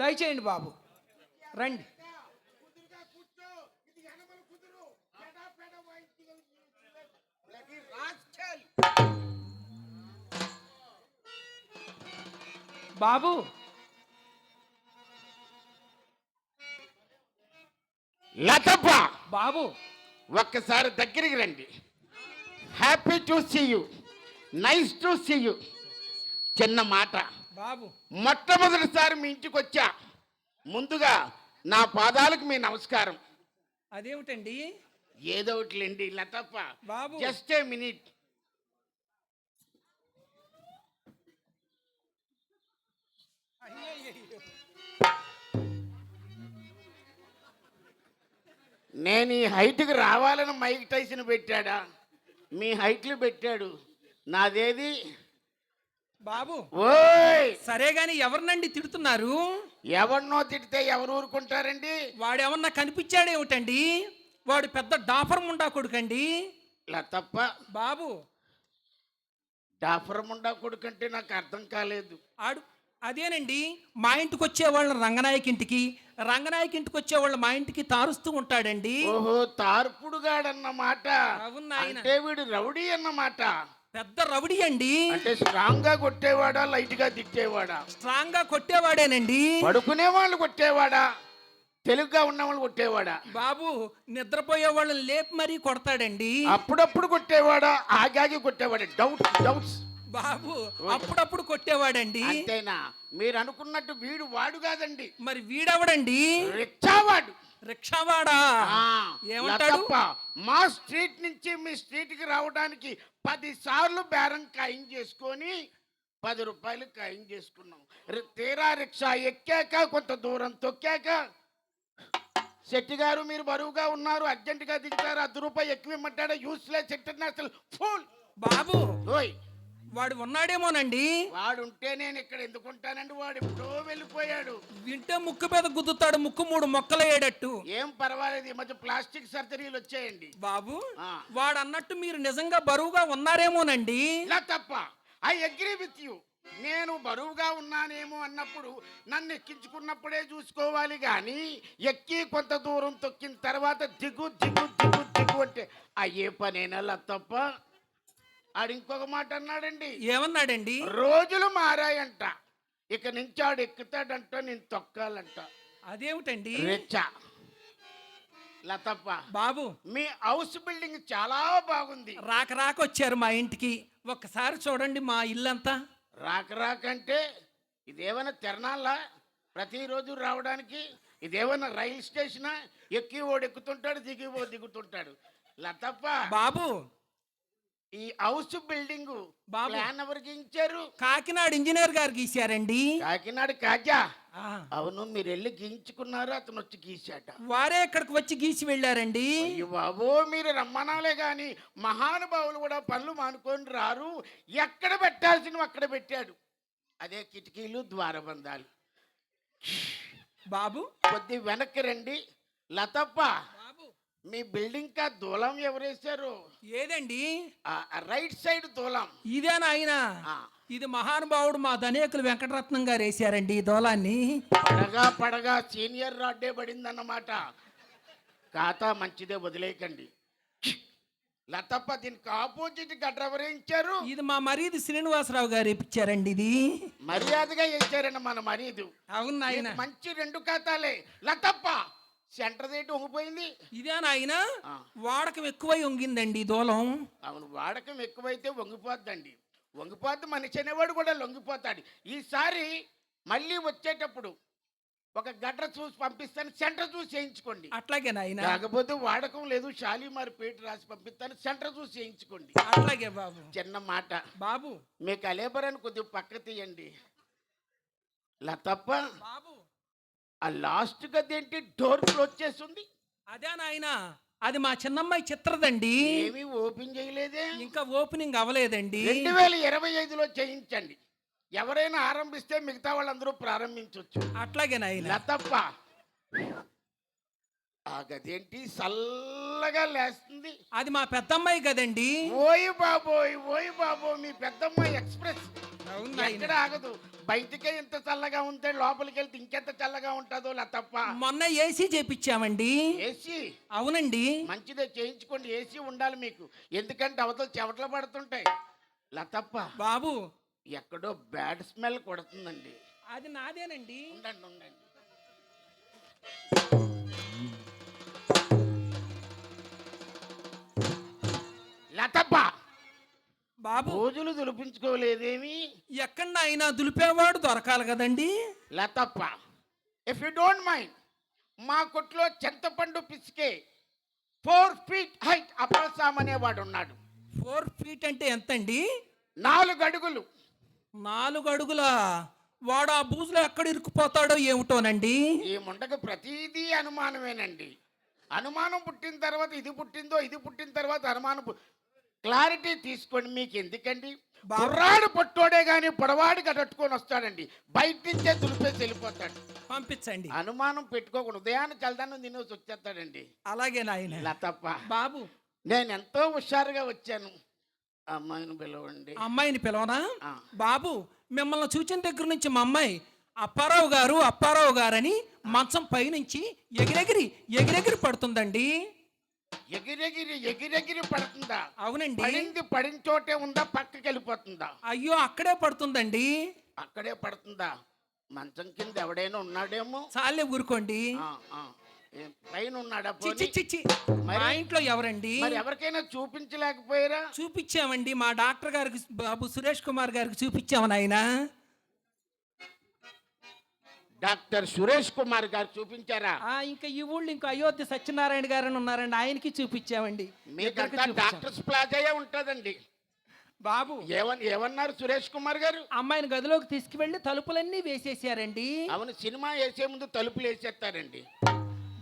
దయచేయండి బాబు. రండి. బాబు. లతప్ప! బాబు. ఒక్కసారి దగ్గరికి రండి. Happy to see you nice to see you చిన్న మాట. బాబు. మొట్టమొదటిసారి మీ ఇంటికి వచ్చా ముందుగా నా పాదాలకు మీ నమస్కారం. అదేమిటండి? ఏదో ఒకటిలేండి లతప్ప. బాబు. Just a minute. నేను ఈ హైట్కి రావాలని మైక్ టైసన్ పెట్టాడా? మీ హైట్లు పెట్టాడు. నాదేది? బాబు ఓయ్! సరే గాని ఎవరినండి తిడుతున్నారు? ఎవరినో తిడితే ఎవరు ఊరుకుంటారండి? వాడేమన్నా కనిపించాడేమిటండి వాడు పెద్ద డాఫర్ ముండా కొడుకండి. లతప్ప! బాబు! డాఫరముండా కొడుకంటే నాకు అర్థం కాలేదు. ఆడు అదేనండి మా ఇంటికి వచ్చేవాళ్ళని రంగనాయకి ఇంటికి రంగనాయకి ఇంటికి వచ్చేవాళ్ళు మా ఇంటికి తారుస్తూ ఉంటాడండి. ఓహో తార్పుడుగాడన్నమాట. అవును నాయన. అంటే వీడు రౌడీ అన్నమాట. పెద్ద రౌడీ అండి. అంటే స్ట్రాంగ్గా కొట్టేవాడా లైట్గా తిట్టేవాడా? స్ట్రాంగ్గా కొట్టేవాడేనండి. పడుకునే వాళ్ళు కొట్టేవాడా? తెలుగుగా ఉన్న వాళ్ళు కొట్టేవాడా? బాబు నిద్రపోయే వాళ్ళని లేపి మరీ కొడతాడండి. అప్పుడప్పుడు కొట్టేవాడా? ఆగాగి కొట్టేవాడా? డౌట్స్ డౌట్స్ బాబు అప్పుడప్పుడు కొట్టేవాడండి. అంతేనా? మీరు అనుకున్నట్టు వీడు వాడు కాదండి. మరి వీడెవడండి? రిక్షావాడా. ఆ, ఏమంటాడు? మా స్ట్రీట్ నుంచి మీ స్ట్రీట్కి రావడానికి పది సార్లు బేరం ఖాయం చేసుకొని పది రూపాయలు ఖాయం చేసుకున్నాం. తీరా రిక్షా ఎక్కాక కొంత దూరం తొక్కాక శెట్టి గారు మీరు బరువుగా ఉన్నారు అర్జెంటుగా దిగుతారు అర్ధ రూపాయి ఎక్కువ ఇమ్మంటాడు? Useless international full. బాబు ఓయ్. వాడు ఉన్నాడేమోనండి? వాడు ఉంటే నేను ఇక్కడ ఎందుకుంటానండి? వాడు ఎప్పుడో వెళ్ళిపోయాడు. వింటే ముక్కు మీద గుద్దుతాడు ముక్కు మూడు మొక్కలయ్యేటట్టు. ఏం పర్వాలేదు ఈ మధ్య ప్లాస్టిక్ సర్జరీలు వచ్చాయండి. బాబు. వాడు అన్నట్టు మీరు నిజంగా బరువుగా ఉన్నారేమోనండి? ఇలా తప్ప ఐ అగ్రీ విత్ యూ. నేను బరువుగా ఉన్నానేమో అన్నప్పుడు నన్ను ఎక్కించుకున్నప్పుడే చూసుకోవాలి కానీ ఎక్కి కొంత దూరం తొక్కిన తర్వాత దిగు దిగు దిగు దిగు అంటే అయ్యే పనేనా తప్ప? ఆడు ఇంకొక మాట అన్నాడండి. ఏమన్నాడండి? రోజులు మారాయంట. ఇక నుంచి ఆడు ఎక్కుతాడంట నేను తొక్కాలంట. అదేమిటండి? రెచ్చ లతప్ప. బాబు. మీ హౌస్ బిల్డింగ్ చాలా బాగుంది. రాక రాక వచ్చారు మా ఇంటికి. ఒక్కసారి చూడండి మా ఇల్లంతా. రాక రాకంటే ఇదేమైనా తిరణాలా? ప్రతిరోజు రావడానికి ఇదేమైనా రైల్ స్టేషనా? ఎక్కి ఓడి ఎక్కుతుంటాడు దిగి ఓ దిగుతుంటాడు. లతప్ప. బాబు ఈ హౌస్ బిల్డింగ్ బాబు. ప్లాన్ ఎవరికి ఇచ్చారు? కాకినాడ ఇంజనీర్ గారు గీశారండి కాకినాడ కాజా. అవును మీరు వెళ్ళి గీయించుకున్నారు? అతను వచ్చి గీశాట. వారే ఇక్కడికి వచ్చి గీసి వెళ్ళారండి. బాబో మీరు రమ్మనాలే గాని మహానుభావులు కూడా పనులు మానుకొని రారు. ఎక్కడ పెట్టాల్సినవి అక్కడ పెట్టాడు. అదే కిటికీలు ద్వారబంధాలు. బాబు. కొద్ది వెనక్కి రండి. లతప్ప మీ బిల్డింగ్ కా దూలం ఎవరేశారు? ఏదండి? రైట్ సైడ్ దూలం. ఇదేనా ఆయన? ఇది మహానుభావుడు మా ధనేకులు వెంకటరత్నం గారు వేశారండి ఈ దోలాన్ని. పడగా పడగా సీనియర్ రాడ్డే పడిందన్నమాట. ఖాతా మంచిదే వదిలేయకండి. లతప్ప దీనికి ఆపోజిట్ గడ్డ ఎవరేయించారు ఇది మా మరీది శ్రీనివాసరావు గారు ఇప్పించారండి ఇది. మర్యాదగా వేసారండి మన మరీదు. అవును మంచి రెండు ఖాతాలే. లతప్ప! సెంటర్ దేటి ఉంగిపోయింది ఇదేనా ఆయన ఆ. వాడకం ఎక్కువై ఉంగిందండి ఈ దూలం. అవును వాడకం ఎక్కువైతే వంగిపోద్దండి. వంగిపోద్ది మనిషి అనేవాడు కూడా లొంగిపోతాడు. ఈసారి మళ్ళీ వచ్చేటప్పుడు ఒక గడ్ర చూసి పంపిస్తాను సెంటర్ చూసి చేయించుకోండి. అట్లాగే నాయన. కాకపోతే వాడకం లేదు షాలిమార్ పేట రాసి పంపిస్తాను సెంటర్ చూసి చేయించుకోండి. అట్లాగే బాబు. చిన్న మాట. బాబు. మీ కలేబరాన్ని కొద్దిగా పక్క తీయండి. లతప్ప. బాబు. ఆ లాస్ట్ గది ఏంటి? డోర్ క్లోజ్ చేస్తుంది. అదే నాయన అది మా చిన్నమ్మాయి చిత్రదండి. ఏమీ ఓపెన్ చేయలేదే. ఇంకా ఓపెనింగ్ అవ్వలేదండి. రెండు వేల ఇరవై ఐదులో చేయించండి. ఎవరైనా ఆరంభిస్తే మిగతా వాళ్ళందరూ ప్రారంభించవచ్చు అట్లాగే నాయన. లతప్ప ఆ గదేంటి చల్లగా లేస్తుంది. అది మా పెద్దమ్మాయి కదండి ఓయ్ బాబోయ్ ఓయ్ బాబో మీ పెద్దమ్మాయి ఎక్స్ప్రెస్. ఎక్కడ ఆగదు. బయటికే ఇంత చల్లగా ఉంటే లోపలికి వెళ్తే ఇంకెంత చల్లగా ఉంటుందో లతప్ప మొన్న ఏసీ చేపించామండి ఏసీ? అవునండి. మంచిదే చేయించుకోండి. ఏసీ ఉండాలి మీకు. ఎందుకంటే అవతల చెమటలు పడుతుంటాయి. లతప్ప బాబు. ఎక్కడో బ్యాడ్ స్మెల్ కొడుతుందండి. అది నాదేనండి. ఉండండి ఉండండి. లతప్ప బాబు రోజులు దులిపించుకోలేదేమి? ఎక్కడ అయినా దులిపేవాడు దొరకాలి కదండి. లతప్ప ఇఫ్ యు డోంట్ మైండ్ మా కొట్లో చింతపండు పిసికే ఫోర్ ఫీట్ హైట్ అప్పలసామ్ అనేవాడు ఉన్నాడు. ఫోర్ ఫీట్ అంటే ఎంతండి? నాలుగు అడుగులు. నాలుగు అడుగుల? వాడు ఆ బూజులో ఎక్కడ ఇరుక్కుపోతాడో ఏమిటోనండి? ఈ ముండకు ప్రతిదీ అనుమానమేనండి. అనుమానం పుట్టిన తర్వాత ఇది పుట్టిందో ఇది పుట్టిన తర్వాత అనుమానం క్లారిటీ తీసుకోండి మీకు ఎందుకండి బాబు. కుర్రాడు పొట్టోడే కానీ పొడవాడు కట్టుకొని వస్తాడండి. బయట నుంచే దులిపేసి వెళ్ళిపోతాడు. పంపించండి. అనుమానం పెట్టుకోకుండా ఉదయాన్నే చల్దాన్ని తినేసి వచ్చేస్తాడండి. అలాగే నాయన. తప్ప బాబు. నేను ఎంతో హుషారుగా వచ్చాను. అమ్మాయిని పిలవండి. అమ్మాయిని పిలవనా. బాబు మిమ్మల్ని చూచిన దగ్గర నుంచి మా అమ్మాయి అప్పారావు గారు అప్పారావు గారని మంచం పైనుంచి ఎగిరెగిరి ఎగిరెగిరి పడుతుందండి. ఎగిరెగిరి ఎగిరెగిరి పడుతుందా? అవునండి. పడింది పడిన చోటే ఉందా? పక్కకి వెళ్ళిపోతుందా? అయ్యో అక్కడే పడుతుందండి. అక్కడే పడుతుందా? మంచం కింద ఎవడైనా ఉన్నాడేమో? చాలే ఊరుకోండి. పైన ఉన్నాడా చిచ్చి? చిచ్చి మా? ఇంట్లో ఎవరండి? మరి ఎవరికైనా చూపించలేకపోయారా? చూపించామండి. మా డాక్టర్ గారికి బాబు సురేష్ కుమార్ గారికి చూపించాము నాయన. డాక్టర్ సురేష్ కుమార్ గారు చూపించారా? ఇంకా ఈ ఊళ్ళో ఇంకా అయోధ్య సత్యనారాయణ గారు ఉన్నారండి. ఆయనకి చూపించామండి. మీకంతా. డాక్టర్స్ ప్లాజాయే ఉంటుందండి. బాబు. ఏమన్ ఏమన్నారు సురేష్ కుమార్ గారు? అమ్మాయిని గదిలోకి తీసుకువెళ్ళి తలుపులన్నీ వేసేసారండి. అవును సినిమా వేసే ముందు తలుపులు వేసేస్తారండి.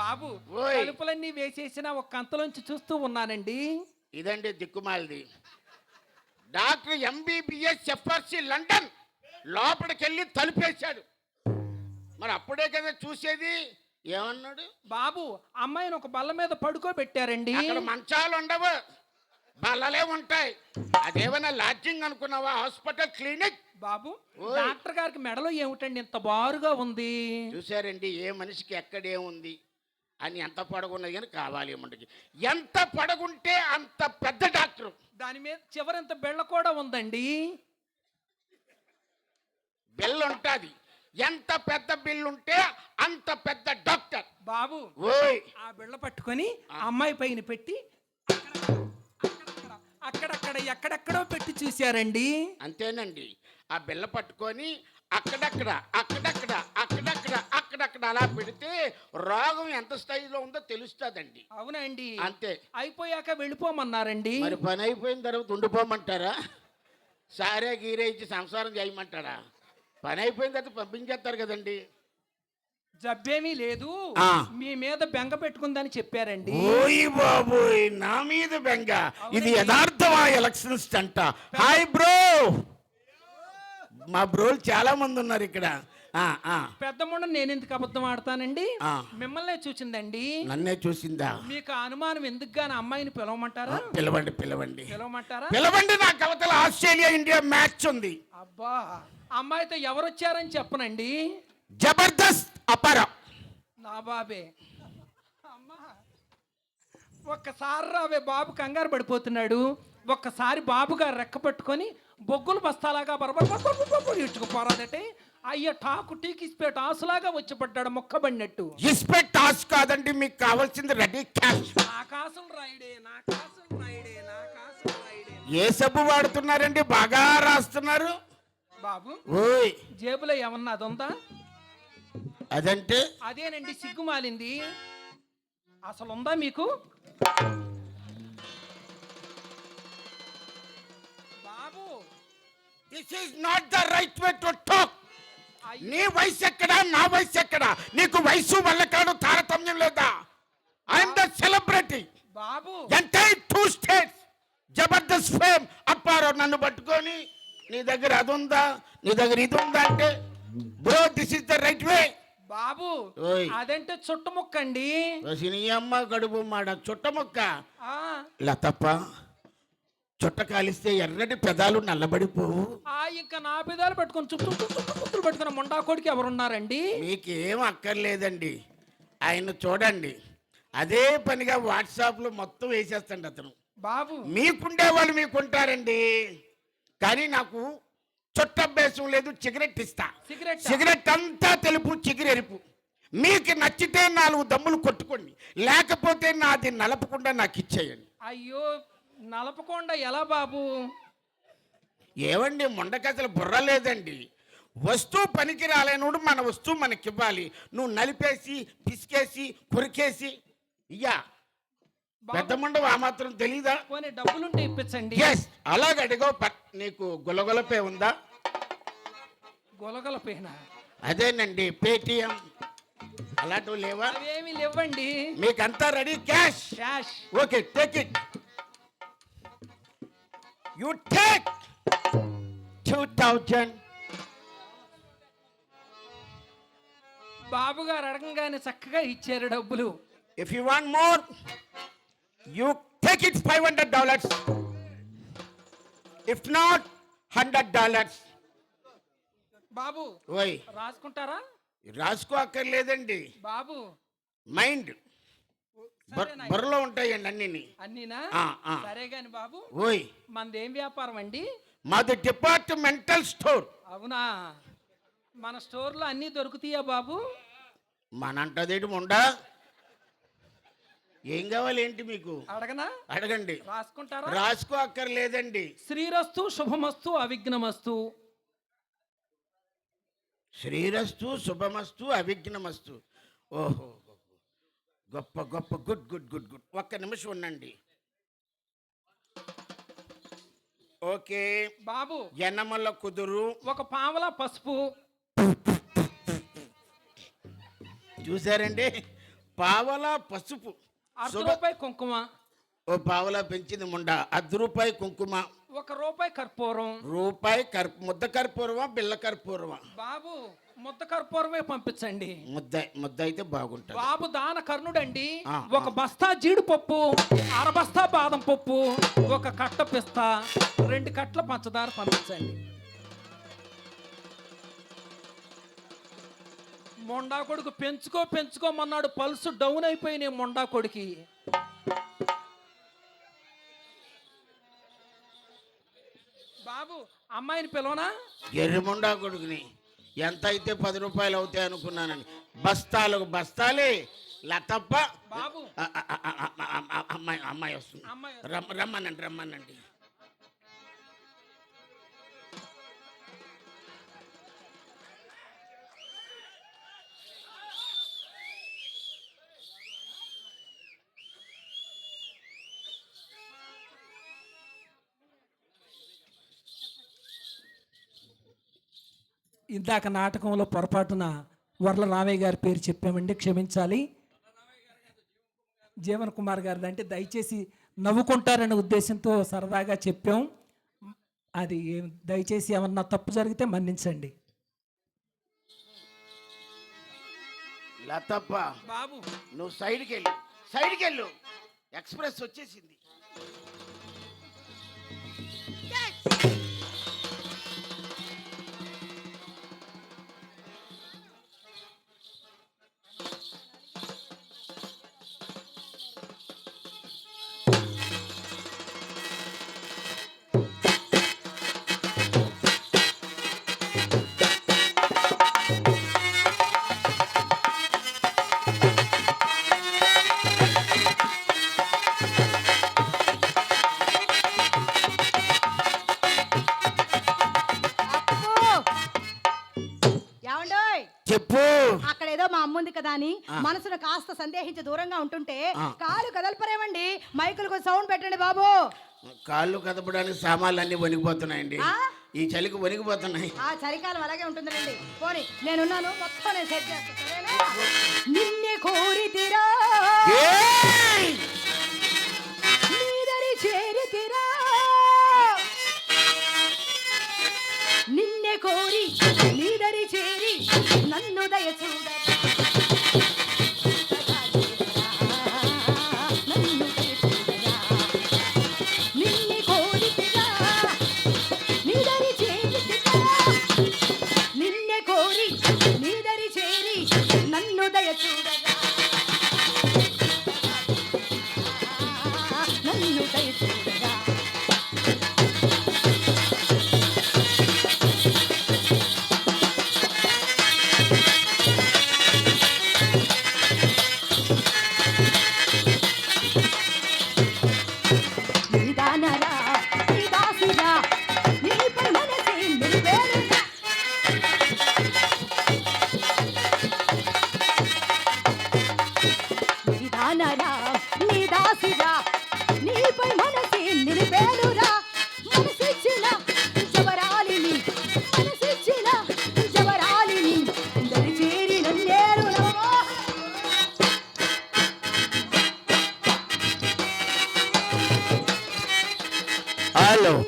బాబు ఓయ్. తలుపులన్నీ వేసేసిన ఒక కంతలోంచి చూస్తూ ఉన్నానండి. ఇదండి దిక్కుమాలిది. డాక్టర్ ఎంబీబీఎస్ ఎఫ్ఆర్సి లండన్ లోపలికి వెళ్ళి తలుపేశాడు మరి అప్పుడే కదా చూసేది? ఏమన్నాడు? బాబు అమ్మాయిని ఒక బల్ల మీద పడుకోబెట్టారండి. అక్కడ మంచాలు ఉండవు. బల్లలే ఉంటాయి. అదేమైనా లాడ్జింగ్ అనుకున్నావా? Hospital clinic? బాబు. డాక్టర్ గారికి మెడలో ఏమిటండి? ఇంత బారుగా ఉంది. చూసారండి ఏ మనిషికి ఎక్కడేముంది అని ఎంత పొడగున్నది కానీ కావాలి మనకి ఎంత పొడగుంటే అంత పెద్ద డాక్టర్. దాని మీద చివరింత బెళ్ళ కూడా ఉందండి. బిల్ ఉంటుంది ఎంత పెద్ద బిల్ ఉంటే అంత పెద్ద డాక్టర్. బాబు ఓయ్. ఆ బిళ్ళ పట్టుకొని ఆ. అమ్మాయి పైన పెట్టి అక్కడక్కడ, ఎక్కడెక్కడో పెట్టి చూశారండి. అంతేనండి. ఆ బిల్ల పట్టుకొని అక్కడక్కడ అక్కడక్కడ అక్కడక్కడ అక్కడక్కడ అలా పెడితే రోగం ఎంత స్థాయిలో ఉందో తెలుస్తుందండి. అవునండి. అంతే. అయిపోయాక వెళ్ళిపోమన్నారండి. మరి పని అయిపోయిన తర్వాత ఉండిపోమంటారా? సారే గీరే ఇచ్చి సంసారం చేయమంటారా? పని అయిపోయిన తర్వాత పంపించేస్తారు కదండి. జబ్బేమీ లేదు. ఆ. మీ మీద బెంగ పెట్టుకుందని చెప్పారండి. ఓయ్ బాబోయ్ నా మీద బెంగ. ఇది యథార్థమా ఎలక్షన్స్ అంట హాయ్ బ్రో. మా బ్రోలు చాలా మంది ఉన్నారు ఇక్కడ. ఆ, ఆ. పెద్ద మొండ నేను ఎందుకు అబద్ధం ఆడతానండి. మిమ్మల్నే చూసిందండి నన్నే చూసిందా మీకు అనుమానం ఎందుకు గాని అమ్మాయిని పిలవమంటారా పిలవండి పిలవండి పిలవమంటారా పిలవండి నా కవతల ఆస్ట్రేలియా ఇండియా మ్యాచ్ ఉంది అబ్బా అమ్మాయితో ఎవరు వచ్చారని చెప్పనండి జబర్దస్త్ అపర నా బాబే అమ్మా ఒక్కసారి రావే బాబు కంగారు పడిపోతున్నాడు ఒక్కసారి బాబు గారు రెక్క పట్టుకొని బొగ్గులు బస్తాలాగా బరబర ఇచ్చుకుపోరాదటే అయ్య టాకు టీకిస్పేట ఆసులాగా వచ్చి పడ్డాడు మొక్కబడినట్టు. ఇస్పెట్ టాస్ కాదండి మీకు కావాల్సింది రెడీ క్యాష్. నా కాసులు రాయుడే నా కాసులు రాయుడే నా కాసులు రాయుడే. ఏ సబ్బు వాడుతున్నారండి? బాగా రాస్తున్నారు. బాబు ఓయ్. జేబులో ఏమన్నా అది ఉందా అదంటే? అదేనండి సిగ్గుమాలింది అసలు ఉందా మీకు? బాబు. This is not the right way to talk నీ వయసు ఎక్కడా? నా వయసు ఎక్కడా? నీకు వయసు వల్లకాడు తారతమ్యం లేదా? I'm the celebrity Babu. Entire two states Jabardasth fame Apparao నన్ను పట్టుకొని నీ దగ్గర అది ఉందా నీ దగ్గర ఇది ఉందా అంటే bro this is the right way బాబు. అదంటే చుట్టుముక్కండి నీ అమ్మ గడుపు మాడ చుట్టముక్క లతప్ప చుట్ట కాలిస్తే ఎర్రటి పెదాలు నల్లబడిపోవు. ఆ ఇంకా నా పెదాలు పట్టుకొని చుట్టూ చుట్టూ చుట్టూ పట్టుకున్న మొండా కొడుకు ఎవరున్నారండి? మీకేం అక్కర్లేదండి. ఆయన చూడండి. అదే పనిగా వాట్సాప్లో మొత్తం వేసేస్తాండి అతను. బాబు. మీకుండే వాళ్ళు మీకుంటారండి. కానీ నాకు చుట్టభ్యాసం లేదు సిగరెట్ ఇస్తా. సిగరెట్? సిగరెట్ అంతా తెలుపు చిగురెరుపు మీకు నచ్చితే నాలుగు దమ్ములు కొట్టుకోండి. లేకపోతే నాది నలపకుండా నాకు ఇచ్చేయండి. అయ్యో నలపకుండా ఎలా బాబు? ఏవండి మొండకసలు బుర్ర లేదండి. వస్తువు పనికి రాలేనుడు మన వస్తువు మనకి ఇవ్వాలి నువ్వు నలిపేసి పిసికేసి కొరికేసి. ఇయ్యా. పెద్ద ముండవు ఆ మాత్రం తెలీదా? పోనీ డబ్బులుంటే ఇప్పించండి. ఎస్ అలాగ అడిగో నీకు గులగులపే ఉందా? గొలగల పైన అదేనండి పేటిఎం. అలాంటివి లేవా? అవేమి లేవండి. మీకంతా ready? Cash cash okay take it you take two thousand బాబు గారు అడగంగానే చక్కగా ఇచ్చారు డబ్బులు. If you want more you take it five hundred dollars if not hundred dollars బాబు రాసుకుంటారా? రాసుకో అక్కర్లేదండి. బాబు. మైండ్? బుర్రలో ఉంటాయండి అన్నీ అన్నీనా. సరే గాని బాబు ఓయ్. మనదేం వ్యాపారం అండి? మాది డిపార్ట్మెంటల్ స్టోర్. అవునా? మన స్టోర్లో అన్నీ దొరుకుతాయా బాబు? మనంటదేటి ఉండా ఏం కావాలి ఏంటి మీకు? అడగనా? అడగండి. రాసుకుంటారా? రాసుకో అక్కర్లేదండి. శ్రీరస్తు శుభమస్తు అవిఘ్నమస్తు. శ్రీరస్తు శుభమస్తు అవిఘ్నమస్తు. ఓహో. గొప్ప గొప్ప గుడ్ గుడ్ గుడ్ గుడ్. ఒక్క నిమిషం ఉండండి. ఓకే. బాబు. ఎనమల కుదురు. ఒక పావల పసుపు. చూసారండి? పావలా పసుపు. అర్ధ రూపాయి కుంకుమ. ఓ పావలా పెంచింది ముండ. అర్ధ రూపాయి కుంకుమ. ఒక రూపాయి కర్పూరం. రూపాయి కర్ప ముద్ద కర్పూరమా బిళ్ళ కర్పూరమా? బాబు. ముద్ద కర్పూరమే పంపించండి. ముద్ద ముద్ద అయితే బాగుంటుంది. బాబు దాన కర్ణుడండి. ఒక బస్తా జీడిపప్పు అర బస్తా బాదం పప్పు ఒక కట్ట పిస్తా రెండు కట్ల పంచదార పంపించండి. మొండా కొడుకు పెంచుకో పెంచుకోమన్నాడు పల్సు డౌన్ అయిపోయినాయి మొండా కొడుకి. బాబు అమ్మాయిని పిలవనా? ఎర్రముండా కొడుకుని. ఎంత అయితే పది రూపాయలు అవుతాయి అనుకున్నానని. బస్తాలకు బస్తాలే లతప్ప. బాబు. అమ్మాయి అమ్మాయి వస్తుంది. రమ్మనండి రమ్మనండి. ఇందాక నాటకంలో పొరపాటున వర్ల రామయ్య గారి పేరు చెప్పామండి క్షమించాలి. జీవన్ కుమార్ గారిది అంటే దయచేసి నవ్వుకుంటారనే ఉద్దేశంతో సరదాగా చెప్పాం. అది ఏం- దయచేసి ఏమన్నా తప్పు జరిగితే మన్నించండి. లతప్ప బాబు. నువ్వు సైడ్కి వెళ్ళు సైడ్కి వెళ్ళు ఎక్స్ప్రెస్ వచ్చేసింది. చెప్పు. అక్కడ ఏదో మా అమ్మ ఉంది కదా అని మనసును కాస్త సందేహించి దూరంగా ఉంటుంటే. కాలు కదలపరేమండి. మైకులకు సౌండ్ పెట్టండి బాబు. కాళ్ళు కదపడానికి సామాన్లు అన్ని వణికిపోతున్నాయండి. ఆ? ఈ చలికి వణికిపోతున్నాయి. ఆ చలికాలం అలాగే ఉంటుందండి పోనీ నేనున్నాను మొత్తం నేను సెట్ చేస్తాను నిన్నే కోరితిరా ఏయ్! నీదరి చేరితిరా నిన్నే కోరి నీదరి చేరి Hello.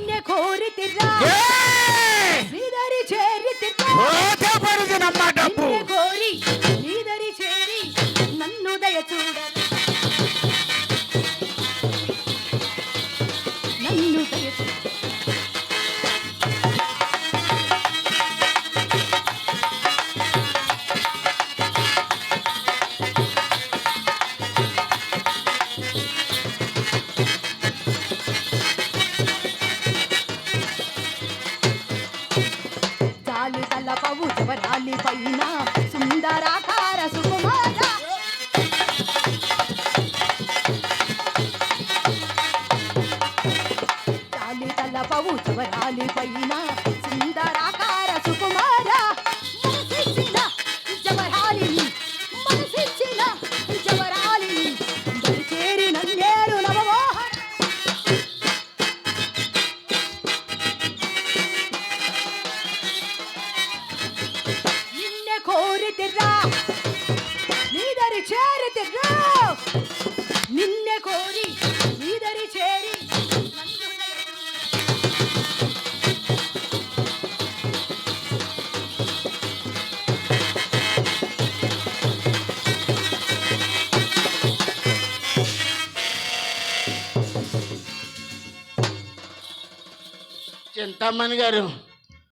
చింతామణి గారు.